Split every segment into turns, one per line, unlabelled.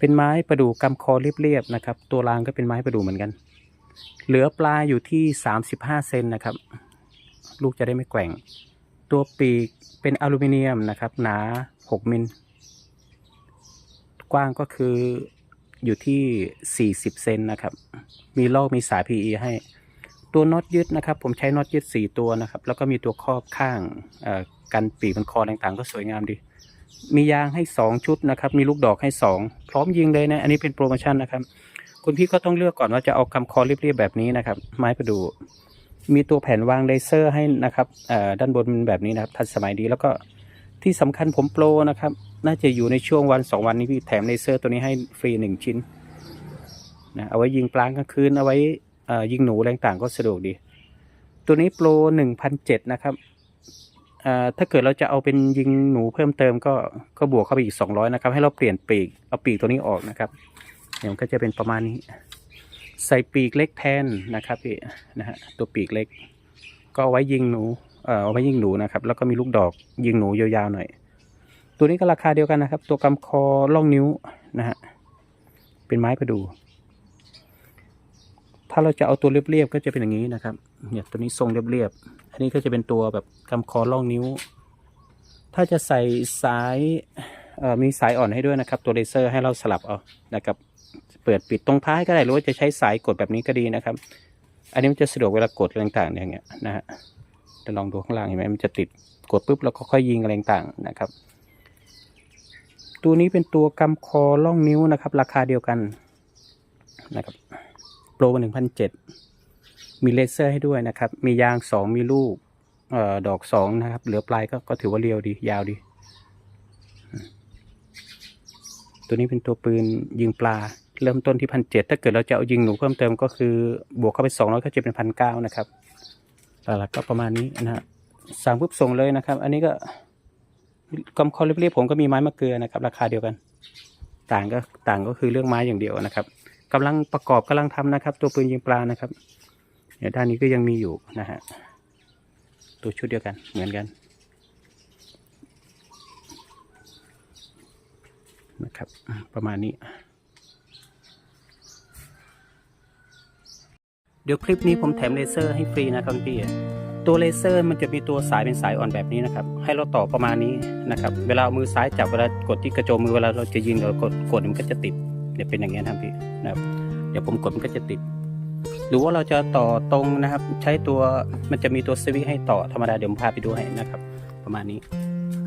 เป็นไม้ประดู่กำคอเรียบๆนะครับ ตัวรางก็เป็นไม้ประดู่เหมือนกัน เหลือปลาอยู่ที่สามสิบห้าเซนนะครับ ลูกจะได้ไม่แกว่ง ตัวปีกเป็นอลูมิเนียมนะครับ หนาหกมิล กว้างก็คืออยู่ที่ 40 เซนนะครับ มีลอกมีสาย PE ให้ ตัวน็อตยึดนะครับ ผมใช้น็อตยึด 4 ตัวนะครับ แล้วก็มีตัวครอบข้างกันปีกมันคอต่างๆ ก็สวยงามดี มียางให้2ชุดนะครับ มีลูกดอกให้2พร้อมยิงเลยนะ อันนี้เป็นโปรโมชั่นนะครับ คุณพี่ก็ต้องเลือกก่อนว่าจะเอาคำคอเรียบๆแบบนี้นะครับ ไม้ประดูมีตัวแผ่นวางเลเซอร์ให้นะครับอ่อด้านบนเป็นแบบนี้นะครับทันสมัยดีแล้วก็ที่สำคัญผมโปรนะครับ น่าจะอยู่ในช่วงวันสองวันนี้พี่แถมเลเซอร์ตัวนี้ให้ฟรีหนึ่งชิ้นนะเอาไว้ยิงปลางกลางคืน เอาไว้ยิงหนูอะไรต่างก็สะดวกดี ตัวนี้โปรหนึ่งพันเจ็ดนะครับ ถ้าเกิดเราจะเอาเป็นยิงหนูเพิ่มเติมก็ก็บวกเข้าไปอีกสองร้อยนะครับ ให้เราเปลี่ยนปีกเอาปีกตัวนี้ออกนะครับเดี๋ยวมันก็จะเป็นประมาณนี้ ใส่ปีกเล็กแทนนะครับพี่นะฮะตัวปีกเล็ก ก็เอาไว้ยิงหนูเอ่อเอาไว้ยิงหนูนะครับ แล้วก็มีลูกดอกยิงหนูยาวๆหน่อย ตัวนี้ก็ราคาเดียวกันนะครับ ตัวกำคอล่องนิ้วนะฮะเป็นไม้ประดู่ถ้าเราจะเอาตัวเรียบๆก็จะเป็นอย่างนี้นะครับเนี่ยตัวนี้ทรงเรียบๆ อันนี้ก็จะเป็นตัวแบบกำคอล่องนิ้ว ถ้าจะใส่สายมีสายอ่อนให้ด้วยนะครับ ตัวเลเซอร์ให้เราสลับเอานะครับ เปิดปิดตรงท้ายก็ได้หรือว่าจะใช้สายกดแบบนี้ก็ดีนะครับ อันนี้มันจะสะดวกเวลากดอะไรต่างๆอย่างเงี้ยนะฮะจะลองดูข้างล่างเห็นไหมมันจะติดกดปุ๊บแล้วก็ค่อยยิงอะไรต่างๆนะครับ ตัวนี้เป็นตัวกำคอล่องนิ้วนะครับ ราคาเดียวกันนะครับโปรหนึ่งพันเจ็ด มีเลเซอร์ให้ด้วยนะครับ มียางสองมีลูกเอ่อดอกสองนะครับ เหลือปลายก็ก็ถือว่าเรียวดี ยาวดี ตัวนี้เป็นตัวปืนยิงปลา เริ่มต้นที่พันเจ็ดถ้าเกิดเราจะเอายิงหนูเพิ่มเติมก็คือบวกเข้าไปสองร้อยก็จะเป็นพันเก้านะครับหลักๆก็ประมาณนี้นะฮะสั่งปุ๊บส่งเลยนะครับ อันนี้ก็กำคอเรียบๆผมก็มีไม้มะเกลือนะครับ ราคาเดียวกัน ต่างก็ต่างก็คือเรื่องไม้อย่างเดียวนะครับกำลังประกอบกำลังทำนะครับ ตัวปืนยิงปลานะครับ เนี่ยด้านนี้ก็ยังมีอยู่นะฮะตัวชุดเดียวกันเหมือนกันนะครับ ประมาณนี้ เดี๋ยวคลิปนี้ผมแถมเลเซอร์ให้ฟรีนะครับพี่ตัวเลเซอร์มันจะมีตัวสายเป็นสายอ่อนแบบนี้นะครับ ให้เราต่อประมาณนี้นะครับ เวลาเอามือซ้ายจับเวลากดที่กระโจมมือเวลาเราจะยิงเรากดกดมันก็จะติดเดี๋ยวเป็นอย่างเงี้ยนะพี่นะครับ เดี๋ยวผมกดมันก็จะติด หรือว่าเราจะต่อตรงนะครับ ใช้ตัวมันจะมีตัวสวิตช์ให้ต่อธรรมดาเดี๋ยวผมพาไปดูให้นะครับ ประมาณนี้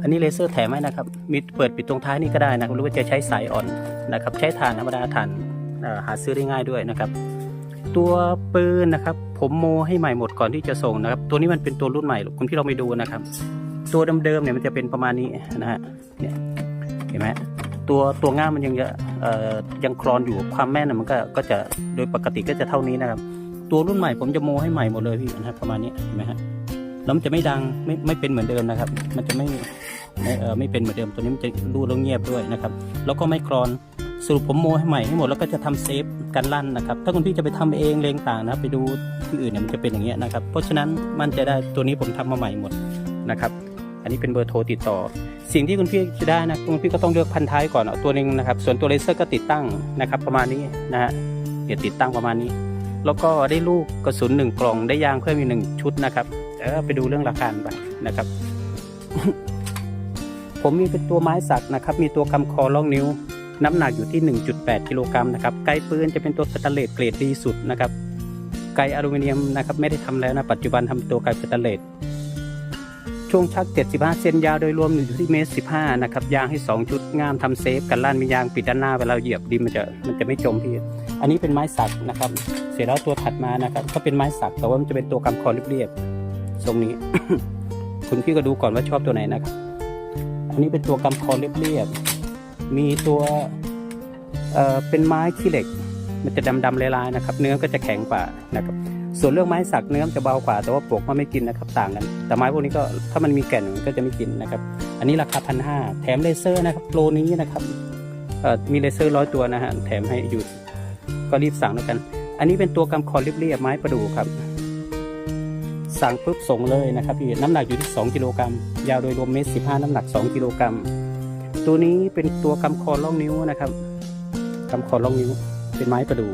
อันนี้เลเซอร์แถมให้นะครับ มีเปิดปิดตรงท้ายนี่ก็ได้นะครับหรือว่าจะใช้สายอ่อนนะครับ ใช้ถ่านธรรมดาถ่านหาซื้อได้ง่ายด้วยนะครับ ตัวปืนนะครับ ผมโมให้ใหม่หมดก่อนที่จะส่งนะครับ ตัวนี้มันเป็นตัวรุ่นใหม่คุณพี่เราไปดูนะครับ ตัวเดิมๆเนี่ยมันจะเป็นประมาณนี้นะฮะเนี่ยเห็นไหม ตัวตัวง่ามมันยังจะยังคลอนอยู่ความแม่นน่ะมันก็ก็จะโดยปกติก็จะเท่านี้นะครับ ตัวรุ่นใหม่ผมจะโมให้ใหม่หมดเลยพี่นะครับประมาณนี้เห็นไหมฮะแล้วมันจะไม่ดังไม่ไม่เป็นเหมือนเดิมนะครับ มันจะไม่ไม่เออไม่เป็นเหมือนเดิมตัวนี้มันจะรูดแล้วเงียบด้วยนะครับ แล้วก็ไม่คลอนสรุปผมโมให้ใหม่ให้หมดแล้วก็จะทำเซฟกันลั่นนะครับ ถ้าคุณพี่จะไปทำเองเลงต่างนะไปดูที่อื่นเนี่ยมันจะเป็นอย่างเงี้ยนะครับ เพราะฉะนั้นมันใจะได้ตัวนี้ผมทำมาใหม่หมดนะครับ อันนี้เป็นเบอร์โทรติดต่อ สิ่งที่คุณพี่จะได้นะคุณพี่ก็ต้องเลือกพันท้ายก่อนเอาตัวหนึ่งนะครับ ส่วนตัวเลเซอร์ก็ติดตั้งนะครับ ประมาณนี้นะฮะเดี๋ยวติดตั้งประมาณนี้ แล้วก็ได้ลูกกระสุนหนึ่งกล่องได้ยางเพิ่มอีกหนึ่งชุดนะครับเออไปดูเรื่องราคาไปนะครับ ผมมีเป็นตัวไม้สักนะครับ มีตัวคำคอล่องนิ้ว น้ำหนักอยู่ที่ 1.8 กิโลกรัมนะครับไกปืนจะเป็นตัวสแตนเลสเกรดดีสุดนะครับไกอลูมิเนียมนะครับไม่ได้ทำแล้วนะปัจจุบันทำตัวไกสแตนเลส ช่วงชัก 75 เซนยาวโดยรวมอยู่ที่เมตร 15 นะครับ ยางให้ 2 ชุดงามทำเซฟกันล่านมียางปิดด้านหน้าเวลาเหยียบดินมันจะมันจะไม่จมพี่ อันนี้เป็นไม้สักนะครับ เสร็จแล้วตัวถัดมานะครับ ก็เป็นไม้สักแต่ว่ามันจะเป็นตัวกำคอเรียบๆทรงนี้ คุณพี่ก็ดูก่อนว่าชอบตัวไหนนะครับ อันนี้เป็นตัวกำคอเรียบๆมีตัวเอ่อเป็นไม้ขี้เหล็ก มันจะดำๆลายๆนะครับ เนื้อก็จะแข็งกว่านะครับ ส่วนเรื่องไม้สักเนื้อจะเบากว่าแต่ว่าปลวกมันไม่กินนะครับต่างกัน แต่ไม้พวกนี้ก็ถ้ามันมีแก่นมันก็จะไม่กินนะครับ อันนี้ราคาพันห้าแถมเลเซอร์นะครับโปรนี้นะครับมีเลเซอร์ร้อยตัวนะฮะแถมให้อยู่ก็รีบสั่งแล้วกัน อันนี้เป็นตัวกำคอเรียบๆไม้ประดู่ครับ สั่งปุ๊บส่งเลยนะครับพี่น้ำหนักอยู่ที่ 2 กิโลกรัมยาวโดยรวมเมตรสิบห้าน้ำหนัก 2 กิโลกรัมตัวนี้เป็นตัวกำคอล่องนิ้วนะครับกำคอล่องนิ้วเป็นไม้ประดู่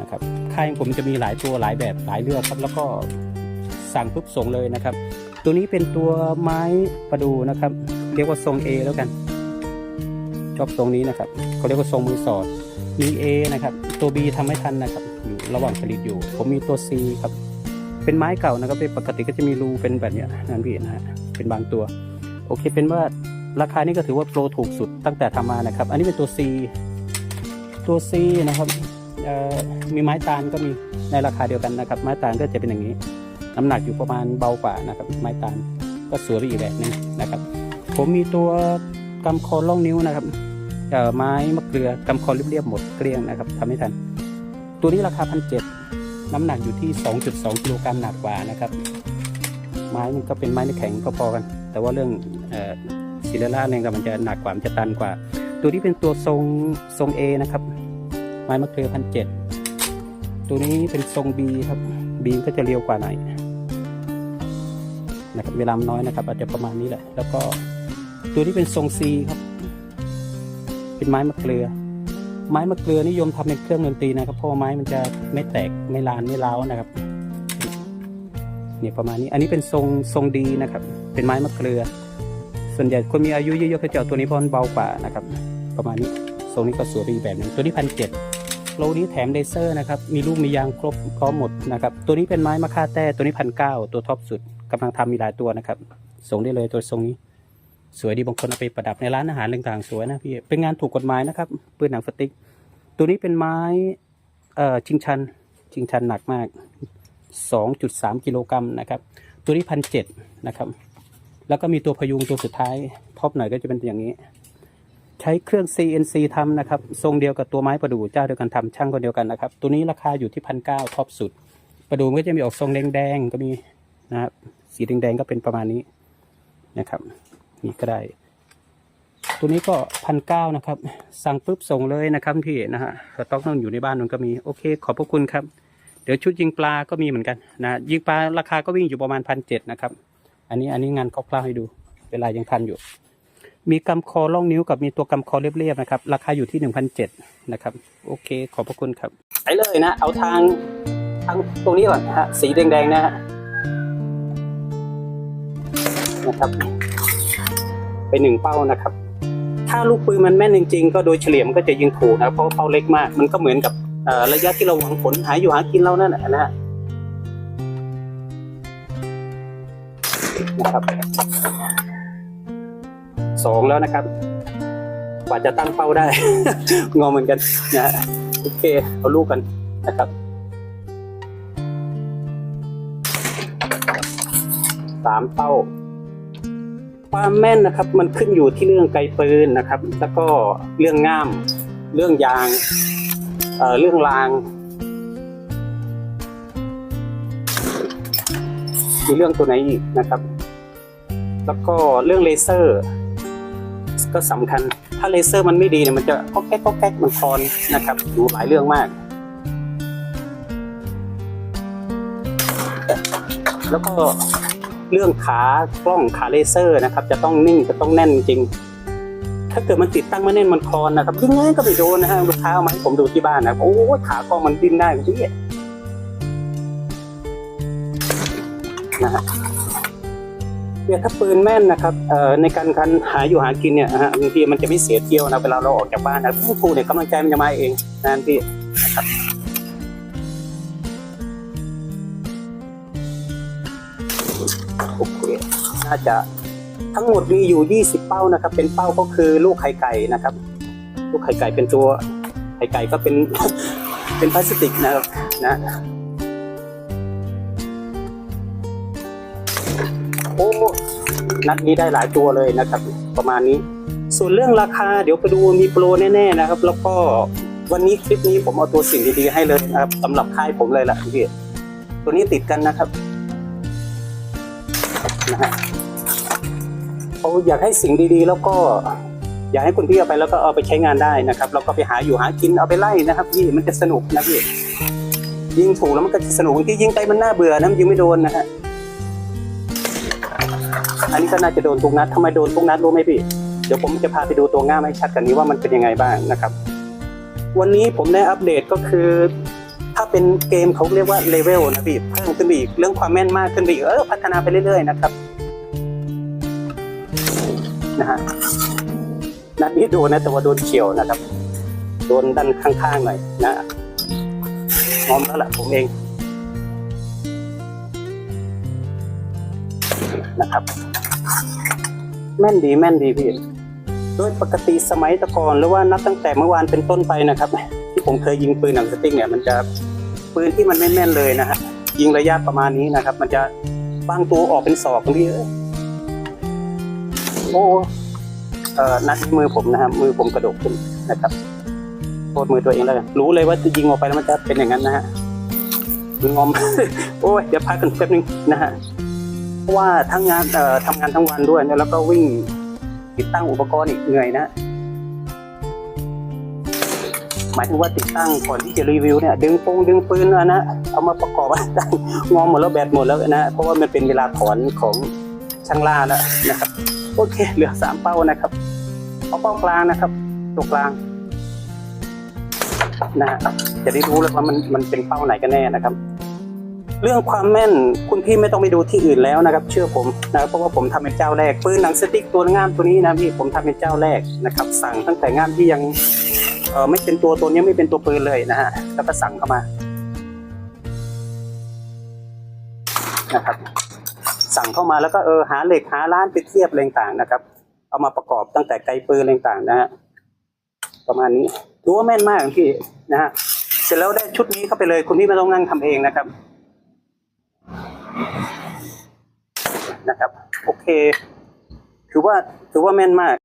นะครับ ค่ายของผมจะมีหลายตัวหลายแบบหลายเลือกครับ แล้วก็สั่งปุ๊บส่งเลยนะครับ ตัวนี้เป็นตัวไม้ประดูนะครับ เรียกว่าทรง A แล้วกัน ชอบทรงนี้นะครับเขาเรียกว่าทรงมือสอดมี A นะครับ ตัว B ทำไม่ทันนะครับอยู่ระหว่างผลิตอยู่ ผมมีตัว C ครับ เป็นไม้เก่านะครับเป็นปกติก็จะมีรูเป็นแบบเนี้ยนั่นพี่นะฮะเป็นบางตัว โอเคเป็นว่าราคานี้ก็ถือว่าโปรถูกสุดตั้งแต่ทำมานะครับ อันนี้เป็นตัว C ตัว C นะครับ มีไม้ตาลก็มีในราคาเดียวกันนะครับ ไม้ตาลก็จะเป็นอย่างนี้ น้ำหนักอยู่ประมาณเบากว่านะครับ ไม้ตาลก็สวยไปอีกแบบนึงนะครับ ผมมีตัวกำคอล่องนิ้วนะครับเอ่อไม้มะเกลือกำคอเรียบๆหมดเกลี้ยงนะครับทำไม่ทัน ตัวนี้ราคาพันเจ็ดน้ำหนักอยู่ที่ 2.2กิโลกรัมหนักกว่านะครับ ไม้มันก็เป็นไม้เนื้อแข็งก็พอกัน แต่ว่าเรื่องเอ่อซิเลล่าเนี่ยมันจะหนักกว่ามันจะตันกว่า ตัวนี้เป็นตัวทรงทรง A นะครับ ไม้มะเกลือพันเจ็ดตัวนี้เป็นทรง B ครับ B ก็จะเรียวกว่าหน่อยนะครับเวลามน้อยนะครับ อาจจะประมาณนี้แหละ แล้วก็ตัวนี้เป็นทรง C ครับ เป็นไม้มะเกลือ ไม้มะเกลือนิยมทำเป็นเครื่องดนตรีนะครับ เพราะาไม้มันจะไม่แตกไม่ลานไม่ร้านะครับเนี่ยประมาณนี้ อันนี้เป็นทรงทรงดีนะครับ เป็นไม้มะเกลือ ส่วนใหญ่คนมีอายุเยอะๆเขาจะเอาตัวนี้เพราะมันเบากว่านะครับ ประมาณนี้ทรงนี้ก็สวยอีกแบบหนึงตัวนี้พันเจ็ด โลนี้แถมเลเซอร์นะครับ มีลูกมียางครบพร้อมหมดนะครับ ตัวนี้เป็นไม้มะค่าแต้ ตัวนี้พันเก้าตัวท็อปสุดกำลังทำมีหลายตัวนะครับ ส่งได้เลยตัวทรงนี้ สวยดีบางคนเอาไปประดับในร้านอาหารต่างๆสวยนะพี่ เป็นงานถูกกฎหมายนะครับ ปืนหนังสติ๊ก ตัวนี้เป็นไม้เอ่อชิงชัน ชิงชันหนักมาก 2.3 กิโลกรัมนะครับ ตัวนี้พันเจ็ดนะครับ แล้วก็มีตัวพยุงตัวสุดท้ายท็อปหน่อยก็จะเป็นอย่างนี้ ใช้เครื่อง CNC ทำนะครับ ทรงเดียวกับตัวไม้ประดู่เจ้าเดียวกันทำช่างคนเดียวกันนะครับ ตัวนี้ราคาอยู่ที่พันเก้าท็อปสุด ประดู่ก็จะมีออกทรงแดงๆก็มีนะครับสีแดงๆก็เป็นประมาณนี้นะครับ นี่ก็ได้ ตัวนี้ก็พันเก้านะครับ สั่งปุ๊บส่งเลยนะครับพี่นะฮะสต็อกนั่นอยู่ในบ้านมันก็มีโอเค ขอบพระคุณครับ เดี๋ยวชุดยิงปลาก็มีเหมือนกันนะยิงปลาราคาก็วิ่งอยู่ประมาณพันเจ็ดนะครับ อันนี้อันนี้งานคร่าวๆให้ดู เวลายังทันอยู่ มีกำคอล่องนิ้วกับมีตัวกำคอเรียบๆนะครับ ราคาอยู่ที่หนึ่งพันเจ็ดนะครับ โอเค ขอบพระคุณครับไปเลยนะ เอาทางทางตรงนี้ก่อนนะฮะ สีแดงๆนะฮะนะครับ ไปหนึ่งเป้านะครับ ถ้าลูกปืนมันแม่นจริงๆ ก็โดยเฉลี่ยมันก็จะยิงถูกนะ เพราะเป้าเล็กมาก มันก็เหมือนกับระยะที่เราหวังผลหาอยู่หากินเรานั่นแหละนะฮะนะครับ สองแล้วนะครับ กว่าจะตั้งเป้าได้ งอเหมือนกันนะฮะโอเค เอาลูกกันนะครับ สามเป้า ความแม่นนะครับ มันขึ้นอยู่ที่เรื่องไกลปืนนะครับ แล้วก็เรื่องง่าม เรื่องยาง เอ่อ เรื่องราง มีเรื่องตัวไหนอีกนะครับ แล้วก็เรื่องเลเซอร์ ก็สำคัญ ถ้าเลเซอร์มันไม่ดีเนี่ยมันจะก็แก๊กก็แก๊กมันคอนนะครับอยู่หลายเรื่องมาก แล้วก็เรื่องขากล้องขาเลเซอร์นะครับ จะต้องนิ่งจะต้องแน่นจริง ถ้าเกิดมันติดตั้งไม่แน่นมันคอนนะครับยังไงก็ไม่โดนนะฮะลูกค้าเอามาให้ผมดูที่บ้านนะโอ้ขากล้องมันดิ้นได้พี่นะฮะ เนี่ยถ้าปืนแม่นนะครับในการการหาอยู่หากินเนี่ยนะฮะบางทีมันจะไม่เสียเที่ยวนะเวลาเราออกจากบ้านนะผู้ครูเนี่ยกำลังใจมันจะมาเองนะพี่นะครับโอเคน่าจะทั้งหมดมีอยู่ 20 เป้านะครับ เป็นเป้าก็คือลูกไข่ไก่นะครับ ลูกไข่ไก่เป็นตัวไข่ไก่ก็เป็นเป็นพลาสติกนะครับนะ อ้นัดนี้ได้หลายตัวเลยนะครับ ประมาณนี้ ส่วนเรื่องราคาเดี๋ยวไปดูมีโปรแน่ๆนะครับ แล้วก็วันนี้คลิปนี้ผมเอาตัวสิ่งดีๆให้เลยนะครับสำหรับค่ายผมเลยล่ะพี่ตัวนี้ติดกันนะครับนะฮะเขาอยากให้สิ่งดีๆ แล้วก็อยากให้คุณพี่เอาไปแล้วก็เอาไปใช้งานได้นะครับแล้วก็ไปหาอยู่หากินเอาไปไล่นะครับพี่มันจะสนุกนะพี่ยิงถูกแล้วมันก็จะสนุกทียิงไปมันน่าเบื่อนะมันยิงไม่โดนนะฮะ อันนี้ก็น่าจะโดนทุกนัดทำไมโดนทุกนัดรู้ไหมพี่ เดี๋ยวผมจะพาไปดูตัวง่ามให้ชัดกันนี้ว่ามันเป็นยังไงบ้างนะครับ วันนี้ผมได้อัปเดตก็คือ ถ้าเป็นเกมเขาเรียกว่าเลเวลนะพี่เพิ่มขึ้นไปอีกเรื่องความแม่นมากขึ้นไปอีกเออพัฒนาไปเรื่อยๆนะครับนะฮะนัดนี้โดนนะแต่ว่าโดนเฉียวนะครับ โดนด้านข้างๆหน่อยนะงอมแล้วล่ะผมเองนะครับ แม่นดีแม่นดีพี่โดยปกติสมัยตะกอนหรือว่านับตั้งแต่เมื่อวานเป็นต้นไปนะครับ ที่ผมเคยยิงปืนหนังสติ๊กเนี่ยมันจะปืนที่มันไม่แม่นเลยนะฮะยิงระยะประมาณนี้นะครับ มันจะบางตัวออกเป็นศอกตรงนี้เอ้ยโอ้เอ่อนัดมือผมนะครับมือผมกระดกขึ้นนะครับโทษมือตัวเองแล้วกันรู้เลยว่าจะยิงออกไปแล้วมันจะเป็นอย่างนั้นนะฮะงอม โอ้ยเดี๋ยวพักกันแป๊บนึงนะฮะ เพราะว่าทั้งงานเอ่อทำงานทั้งวันด้วยแล้วก็วิ่งติดตั้งอุปกรณ์อีกเหนื่อยนะ หมายถึงว่าติดตั้งก่อนที่จะรีวิวเนี่ยดึงปงดึงปืนอะนะเอามาประกอบได้งอมหมดแล้วแบตหมดแล้วนะเพราะว่ามันเป็นเวลาถอนของช่างล่าแล้วนะครับโอเคเหลือสามเป้านะครับเอาเป้ากลางนะครับตัวกลางนะฮะจะได้รู้เลยว่ามันมันเป็นเป้าไหนกันแน่นะครับ เรื่องความแม่นคุณพี่ไม่ต้องไปดูที่อื่นแล้วนะครับเชื่อผมนะเพราะว่าผมทำเป็นเจ้าแรกปืนหนังสติ๊กตัวงามตัวนี้นะพี่ผมทำเป็นเจ้าแรกนะครับ สั่งตั้งแต่งามที่ยังเออไม่เป็นตัวตัวนี้ไม่เป็นตัวปืนเลยนะฮะแล้วก็สั่งเข้ามานะครับ สั่งเข้ามาแล้วก็เออหาเหล็กหาร้านไปเทียบอะไรต่างนะครับ เอามาประกอบตั้งแต่ไกลปืนอะไรต่างนะฮะประมาณนี้ถือว่าแม่นมากพี่นะฮะเสร็จแล้วได้ชุดนี้เข้าไปเลยคุณพี่ไม่ต้องนั่งทำเองนะครับ นะครับ โอ เค ถือว่าถือว่าแม่นมาก